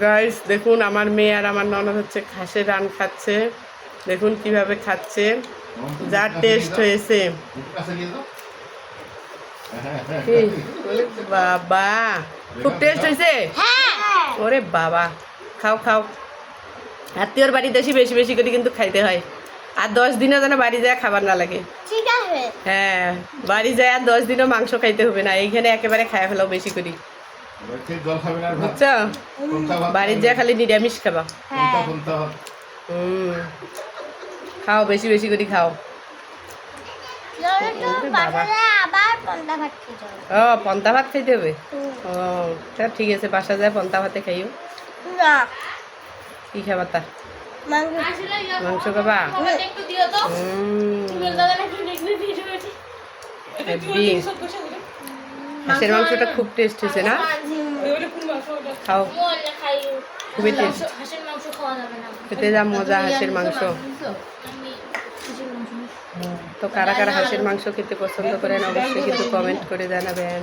Guys দেখুন আমার মেয়ে আর আমার ননদ হচ্ছে ঘাসের রান খাচ্ছে। দেখুন কীভাবে খাচ্ছে। যা টেস্ট হয়েছে। বাবা। খুব টেস্ট হয়েছে? ওরে বাবা। খাও খাও। আত্মীয়র বাড়িতে এসে বেশি বেশি করে কিন্তু খাইতে হয়। আর দশ দিনও যেন বাড়ি যায় খাবার না লাগে। হ্যাঁ বাড়ি যায় আর দশ দিনও মাংস খাইতে হবে না। এইখানে একেবারে খাই ফেলাও বেশি করি। বুঝছ? বাড়ির? যায় খালি নিরামিষ খাবা? হুম খাও বেশি বেশি করে খাও। ও পন্তা ভাত খাইতে হবে? ও তা ঠিক আছে বাসা যায় পন্তা ভাতে খাইও। কি খাবার তা? মাংস। মাংস খাবা। হাঁসের মাংসটা খুব টেস্ট হয়েছে না? খাও। খেতে যা মজা হাঁসের মাংস আমি হাঁসের মাংস। তো কারা কারা হাঁসের মাংস খেতে পছন্দ করেন অবশ্যই কিন্তু কমেন্ট করে জানাবেন।